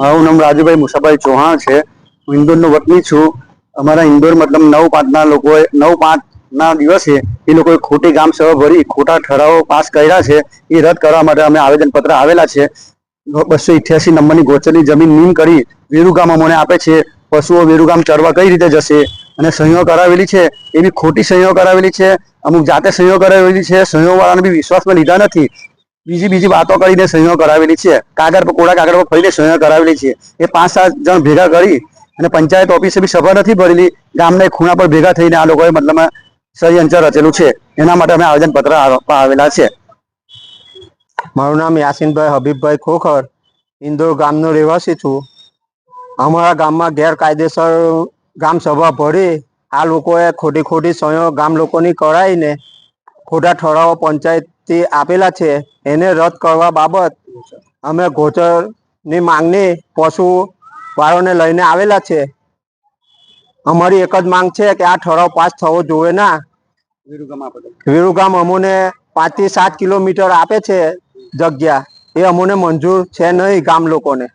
મારું નામ રાજુભાઈ મુસાભાઈ ચૌહાણ છે. હું ઇન્દોરનો વતની છું. અમારા ઇન્દોર મતલબ નવ પાંચના લોકોએ, નવ પાંચના દિવસે એ લોકોએ ખોટી ગામ સભા ભરી, ખોટા ઠરાવો પાસ કર્યા છે. એ રદ કરવા માટે અમે આવેદનપત્ર આવેલા છે. બસો ઇઠ્યાસી નંબરની ગોચરની જમીન નીમ કરી વેરુગામ અમને આપે છે. પશુઓ વેરુગામ ચરવા કઈ રીતે જશે? અને સહીઓ કરાવેલી છે. એ બી ખોટી સહીઓ કરાવેલી છે. અમુક જાતે સહીઓ કરાવેલી છે. સહીઓ વાળાને બી વિશ્વાસમાં લીધા નથી. બીજી બીજી વાતો કરીને સહીઓ કરાવેલી છે. કાગળ કોડા કાગળ પર ફરીને સહીઓ કરાવેલી છે. એ પાંચ સાત જણ ભેગા કરી અને પંચાયત ઓફિસે બી સભા નથી ભરેલી. ગામના ખૂણા પર ભેગા થઈને આ લોકોએ મતલબ ષડયંત્ર રચેલું છે. એના માટે અમે આવેદનપત્ર આપવા આવેલા છે. મારું નામ યાસીનભાઈ હબીબભાઈ ખોખર. ઇન્દોર ગામનો રહેવાસી છું. અમારા ગામમાં ગેરકાયદેસર ગામ સભા ભરી આ લોકોએ ખોટી ખોટી સહીઓ ગામ લોકોની કરાવીને ખોટા ઠરાવો પંચાયતથી આપેલા છે એને રદ કરવા બાબત અમે ગોચરની માંગણી પશુ વાળોને લઈને આવેલા છે. અમારી એક જ માંગ છે કે આ ઠરાવ પાસ થવો જોઈએ ના. વિરુગામ અમોને પાંચથી સાત કિલોમીટર આપે છે જગ્યા. એ અમોને મંજૂર છે નહીં ગામ લોકોને.